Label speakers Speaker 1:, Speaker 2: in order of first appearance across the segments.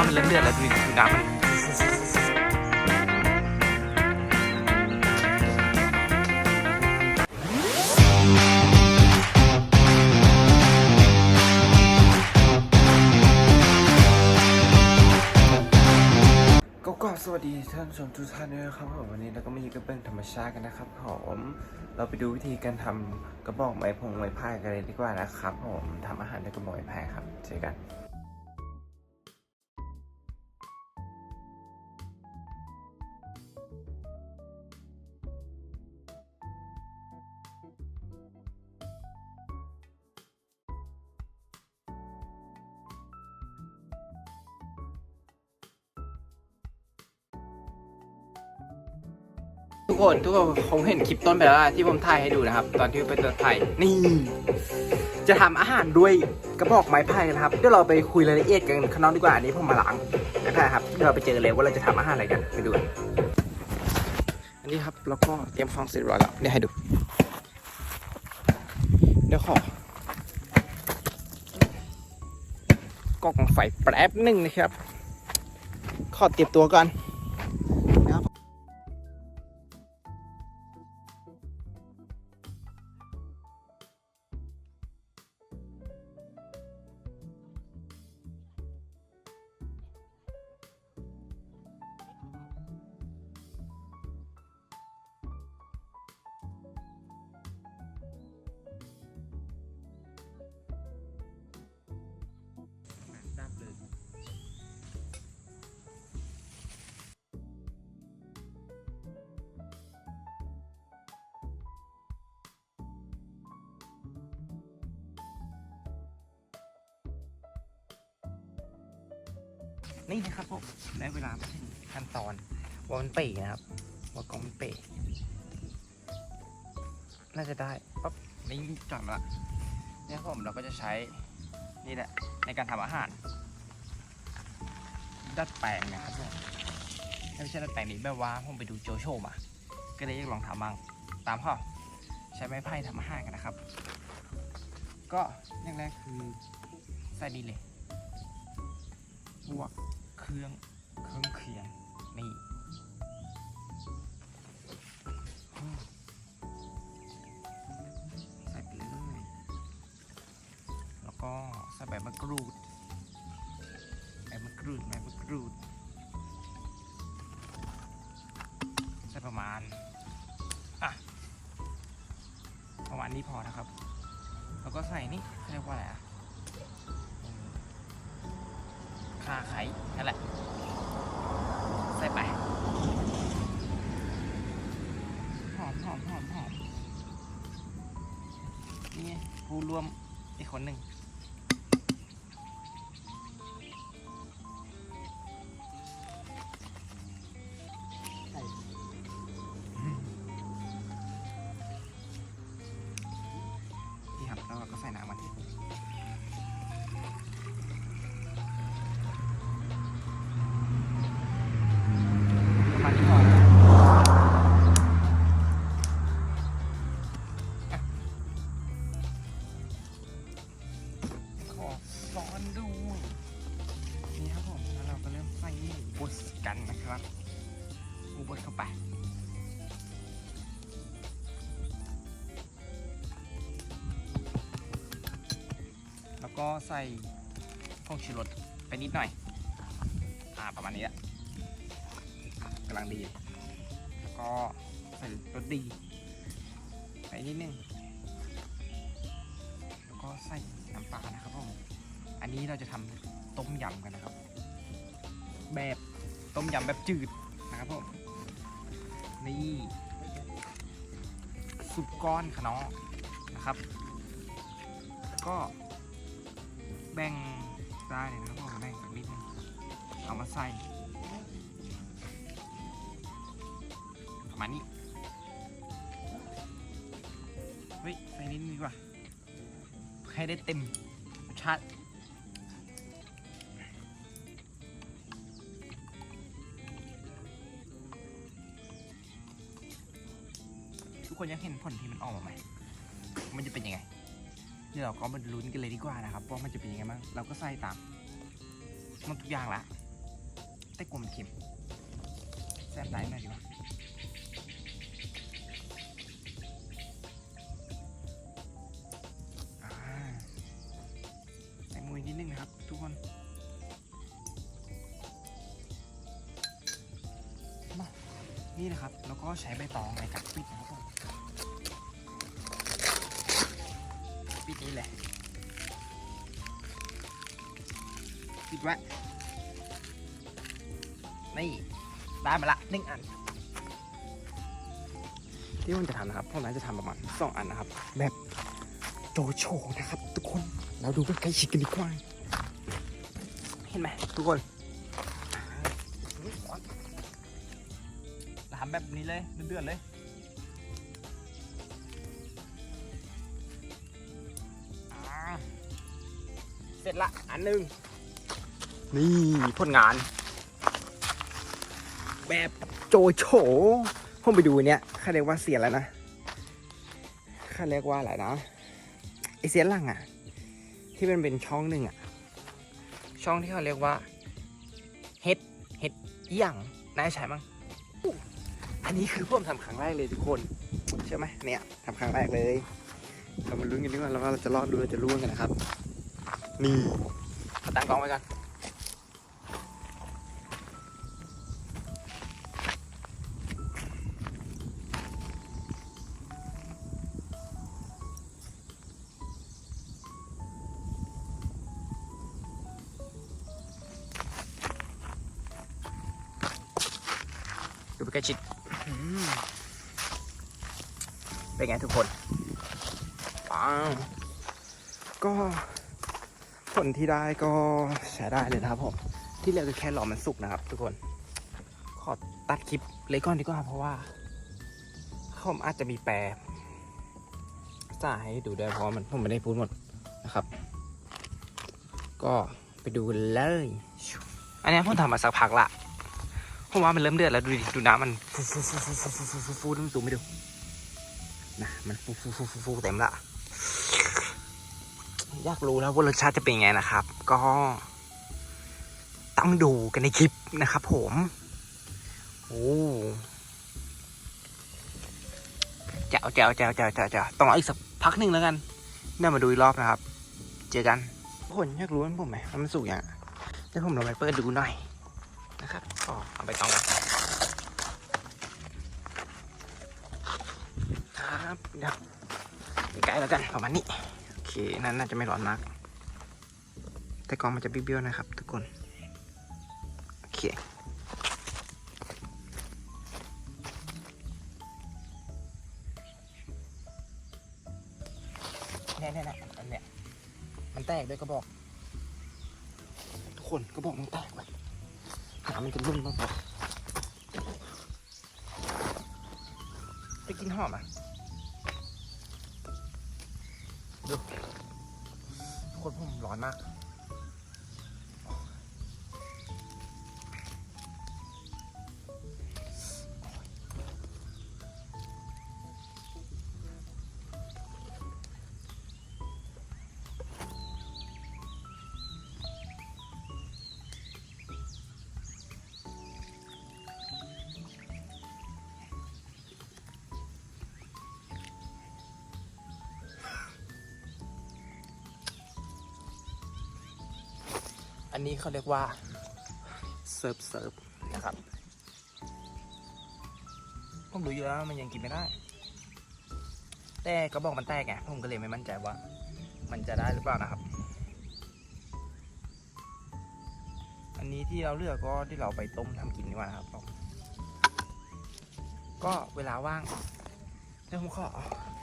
Speaker 1: ว่ามันเริ่มเดือดแล้วดูดูน้ำมันก็สวัสดีท่านชมทุกท่านด้วยนะครับผมวันนี้เราก็มาอยู่กับเบื้องธรรมชาติกันนะครับผมเราไปดูวิธีการทำกระบอกไม้พงไม้พายกันเลยดีกว่านะครับผมทำอาหารด้วยกระบอกไม้พายครับเจอกัน คนทุกคนคงเห็นคลิปต้นไปแล้วล่ะที่ผมถ่ายให้ดูนะครับ ตอนที่ไปตัวไทยนี่ จะทำอาหารด้วยกระบอกไม้ไผ่นะครับเดี๋ยวเราไปคุยรายละเอียดกันข้างนอกดีกว่าอันนี้ผมมาล้างนะครับเดี๋ยวเราไปเจอเลยว่าเราจะทำอาหารอะไรกันไปดูอันนี้ครับแล้วก็เตรียมฟองเสร็จเรียบร้อยแล้วเดี๋ยวให้ดูเดี๋ยวขอกล้องไฟแป๊บหนึ่งนะครับ ขอเตรียมตัวก่อน นี่นะครับผมได้เวลาถึงขั้นตอนว่ามันเป๋นะครับว่ากองมันเป๋น่าจะได้ปั๊บนี่จอดมาละเนี่ยครับผมเราก็จะใช้นี่แหละในการทำอาหาร ดัดแปลงนะครับผมไม่ใช่ดัดแปลงนี้แบบว่าผมไปดูโจโฉมา ก็เลยอยากลองทำบ้างตามเขาใช้ไม้ไผ่ทำอาหารกันนะครับ ก็อย่างแรกคือใส่นี่เลยพวก รื่องเครื่องเคียงนี่ใส่ไปเลย แล้วก็ใส่ใบมะกรูดใบมะกรูดใบมะกรูดใส่ประมาณอะประมาณนี้พอนะครับ แล้วก็ใส่นี่เรียกว่าอะไรอะ ข่าไข่นั่นแหละ ใส่ไป หอมหอมหอมหอมนี่ไงผู้ร่วมอีกคนหนึ่งนี่ครับแล้วเราก็ใส่น้ำมันป ก็ใส่ผงชูรสไปนิดหน่อย อ่าประมาณนี้แหละกำลังดี แล้วก็ใส่รสดีไปนิดนึง แล้วก็ใส่น้ำปลานะครับผมอันนี้เราจะทำต้มยำกันนะครับ แบบต้มยำแบบจืดนะครับผมนี่ซุปก้อนขะเนาะนะครับ ก็ แบ่งได้เลยนะครับผมแบ่งสักนิดนึงเอามาใส่ประมาณนี้เฮ้ยใส่นิดนึงดีกว่าให้ได้เต็มรสชาติทุกคนอยากเห็นผลที่มันออกมาไหมมันจะเป็นยังไง เดี๋ยวเราก็มาลุ้นกันเลยดีกว่านะครับว่ามันจะเป็นยังไงบ้างเราก็ใส่ตามมันทุกอย่างละแต่กลัวมันเค็มแซ่บไหนหน่อยดีกว่าใส่มูอีกนิดนึงนะครับ ทุกคนมานี่นะครับ แล้วก็ใช้ใบตองในการปิด ปิดนี้แหละปิดไว้นี่ได้มาละหนึ่งอัน ที่ผมจะทำนะครับผมน่าจะทำประมาณสองอันนะครับ แบบโจโฉนะครับ ทุกคนเราดูกันใกล้ชิดกันดีกว่า เห็นไหมทุกคนทำแบบนี้เลยเดือดๆเลย เสร็จละอันหนึ่งนี่ผลงาน แบบโจโฉผมไปดูเนี่ยเขาเรียกว่าเสียนแล้วนะเขาเรียกว่าอะไรนะไอเสียนหลังอะที่มันเป็นช่องหนึ่งอะช่องที่เขาเรียกว่าเฮ็ดเฮ็ดอหย่างนายใช่มั้งอู้อันนี้คือผมทำครั้งแรกเลยทุกคนใช่ไหมเนี่ยทำครั้งแรกเลยเรามาลุ้นกันดีกว่าแล้วว่าเราจะรอดหรือเราจะร่วงกันนะครับ นี่มาตั้งกล้องไว้กันดูไปใกล้ชิดอืมเป็นไงทุกคนว้าวก็ ผลที่ได้ก็ใช้ได้เลยนะครับผม ที่เหลือก็แค่รอมันสุกนะครับทุกคน ขอตัดคลิปเลยก่อนดีกว่าเพราะว่าผมอาจจะมีแปรสาให้ดูด้วยเพราะมันผมไม่ได้พูดหมดนะครับ ก็ไปดูเลย อันนี้ผมทำมาสักพักละผมว่ามันเริ่มเดือดแล้วดูดิดูน้ำมันฟูฟูฟูฟูฟูฟูฟูฟูดูสูงไม่ดูนะมันฟูฟูฟูฟูฟูเต็มละ อยากรู้แล้วว่ารสชาติจะเป็นไงนะครับ ก็ต้องดูกันในคลิปนะครับผมโอ้แจ๋วแจ๋วแจ๋วแจ๋วแจ๋วแจ๋วต้องรออีกสักพักหนึ่งแล้วกันเดี๋ยวมาดูอีกรอบนะครับ เจอกันคนอยากรู้ว่าผมไหมมันสุกอยังเดี๋ยวผมลองไปเปิดดูหน่อยนะครับก็เอาไปต้องกันครับเดี๋ยวใกล้แล้วกันประมาณนี้ เค นั่นน่าจะไม่ร้อนมาก แต่กองมันจะเบี้ยวๆนะครับ ทุกคน โอเคเนี่ยเนี่ยนี่ยอันเนี้ยมันแตกด้วยกระบอก ทุกคนกระบอกมันแตกเลยน้ำมันจะรุ่นบ้างปะไปกินหอมอะ ดูทุกคนผมร้อนมาก นนี้เขาเรียกว่าเซิร์ฟเซิร์ฟนะครับผมรู้อยู่แล้วว่ามันยังกินไม่ได้ แต่กระบอกมันแตกไงผมก็เลยไม่มั่นใจว่า มันจะได้หรือเปล่านะครับ อันนี้ที่เราเลือกก็ที่เราไปต้มทำกินดีกว่านะครับก็เวลาว่างเดี๋ยวผมขอ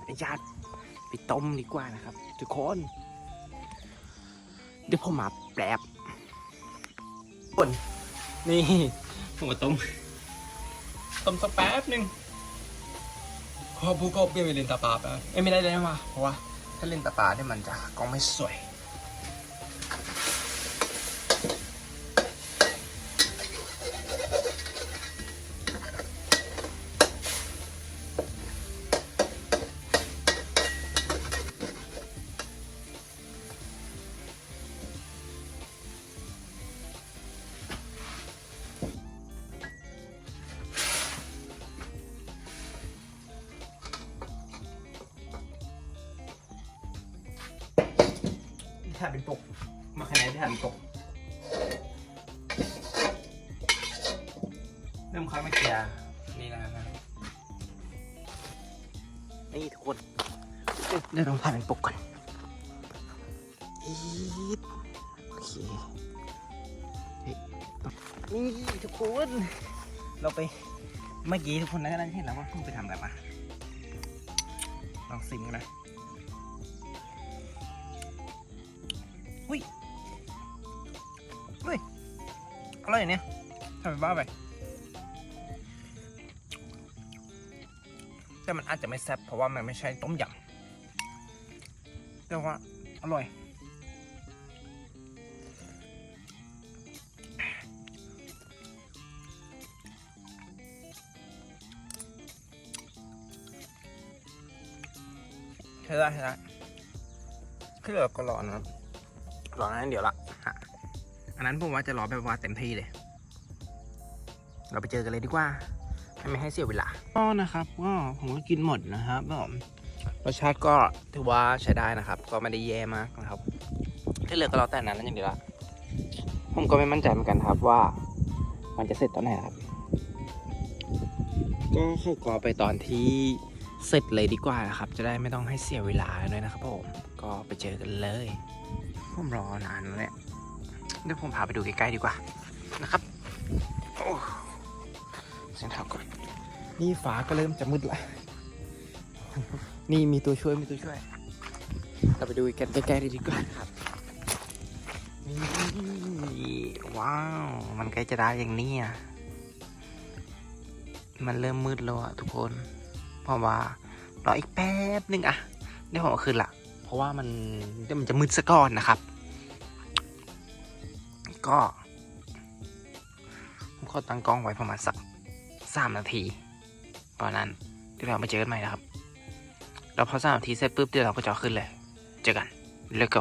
Speaker 1: อนุญาตไปต้มดีกว่านะครับ ทุกคน เดี๋ยวผมมาแปรบ คนนี่ผมมาต้มต้มสักแป๊บหนึ่งพอผู้ก็เปลี่ยนไปเล่นตาปลาไปเอ้ยไม่ได้เลยนะวะเพราะว่าถ้าเล่นตาปลาเนี่ยมันจะกล้องไม่สวย ดี๋ยวเราถ่ายเป็นปกก่อนอีดโอเคนี่ทุกคน เราไปเมื่อกี้ทุกคนน่าจะเห็นแล้วว่าผมไปทำอะไรมา ลองซิมกันนะอุ้ยอุ้ยอะไรอย่างเนี้ยทำไปบ้าไป แต่มันอาจจะไม่แซ่บเพราะว่ามันไม่ใช่ต้มยำ แต่ว่าอร่อย ใช่ได้ใช่ได้คือเราก็รอนะครับรอนั้นเดี๋ยวละฮะอันนั้นผมว่าจะรอแบบว่าเต็มที่เลย เราไปเจอกันเลยดีกว่าไม่ให้เสียเวลาก็นะครับ ก็ผมก็กินหมดนะครับผม สชาติก็ถือว่าใช้ได้นะครับ ก็ไม่ได้แย่มากนะครับที่เหลือก็รอแต่นั้นนั่นอย่างเดียวละผมก็ไม่มั่นใจเหมือนกันครับว่า มันจะเสร็จตอนไหนครับ ก็ขอขอไปตอนที่เสร็จเลยดีกว่านะครับ จะได้ไม่ต้องให้เสียเวลาด้วยนะครับผมก็ไปเจอกันเลย ผมรอนานแล้วเนี่ยเดี๋ยวผมพาไปดูใกล้ๆดีกว่านะครับโอ้เส้นทางก่อนนี่ฟ้าก็เริ่มจะมืดละ นี่มีตัวช่วยมีตัวช่วย เราไปดูกันใกล้ๆเลยดีกว่าครับนี่ว้าว มันใกล้จะได้อย่างนี้อะ มันเริ่มมืดแล้วอะทุกคน เพราะว่ารออีกแป๊บนึงอะเดี๋ยวผมเอาคืนละเพราะว่ามันเดี๋ยวมันจะมืดซะก่อนนะครับ ก็ผมขอตั้งกล้องไว้ประมาณสักสามนาทีตอนนั้นเดี๋ยวเรามาเจอกันใหม่นะครับ แล้วพอสามนาทีเสร็จปุ๊บเดี๋ยวเราก็จะเอขึ้นเลย เจอกัน let's go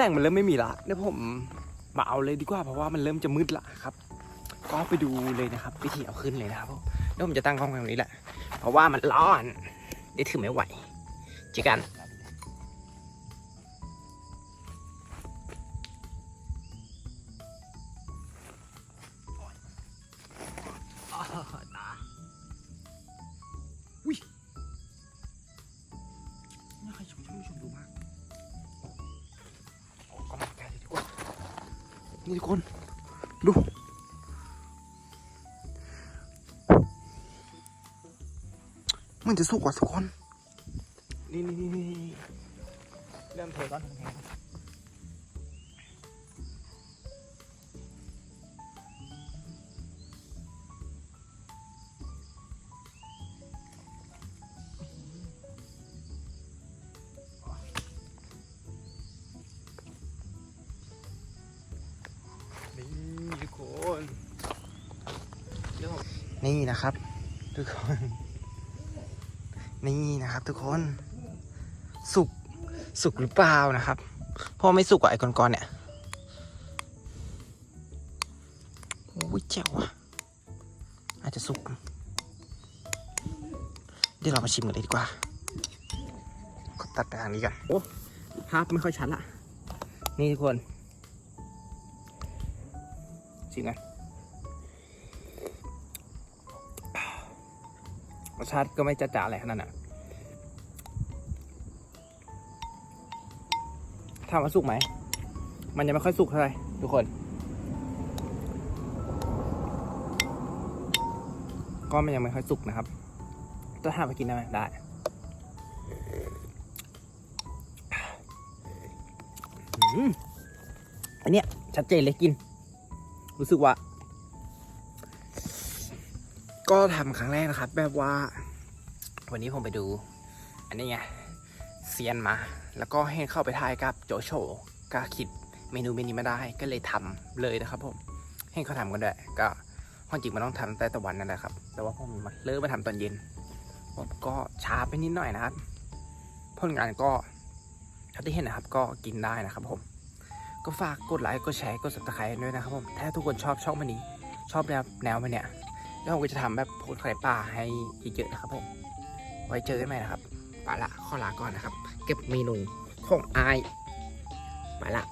Speaker 1: แสงมันเริ่มไม่มีละเดี๋ยวผมมาเอาเลยดีกว่าเพราะว่ามันเริ่มจะมืดละครับ ก็ไปดูเลยนะครับวิธีเอาขึ้นเลยนะครับผมเดี๋ยวผมจะตั้งกล้องตรงนี้แหละ เพราะว่ามันร้อนเดี๋ยวถือไม่ไหวเจอกัน นี่ทุกคน ดู มันจะสุกกว่าทุกคน นี่นี่นี่เริ่มเทก่อนเทก่อนนี่ นี่นะครับ ทุกคน นี่นะครับ ทุกคน สุก สุกหรือเปล่านะครับพราะไม่สุกกว่าไอ้ก้อนๆเนี่ย โอ้ยเจ๋วอะอาจจะสุก เดี๋ยวเรามาชิมกันเลยดีกว่าก็ตัดไปทางนี้กันโอ้ภาพไม่ค่อยชัดละนี่ทุกคน ชิมกัน รสชาติก็ไม่จ้าจ๋าอะไรขนาดนั้นถามว่าสุกไหม มันยังไม่ค่อยสุกเท่าไหร่ทุกคน ก็มันยังไม่ค่อยสุกนะครับจะถามไปกินได้ไหมได้ อันเนี้ยชัดเจนเลยกิน รู้สึกว่า ก็ทำครั้งแรกนะครับ แบบว่า วันนี้ผมไปดู อันนี้ไงเซียนมา แล้วก็ให้เข้าไปทายกับโจโฉก็คิดเมนูเมนูมาได้ก็เลยทำเลยนะครับผมให้เขาทำกันด้วยก็ความจริงมันต้องทำแต่ตะวันนั่นแหละครับ แต่ว่าผมมาเริ่มมาทำตอนเย็น ผมก็ช้าไปนิดหน่อยนะครับผลงานก็เท่าที่เห็นนะครับ ก็กินได้นะครับผม ก็ฝากกดไลค์กดแชร์กด subscribe ด้วยนะครับผมถ้าทุกคนชอบช่องมันนี้ ชอบแนวแนวมันเนี่ย แล้วผมก็จะทำแบบโพสต์ไข่ป่าให้เยอะๆนะครับผม ไว้เจอกันใหม่นะครับไปละข้อลาก่อนนะครับ เก็บเมนูของไอไปละ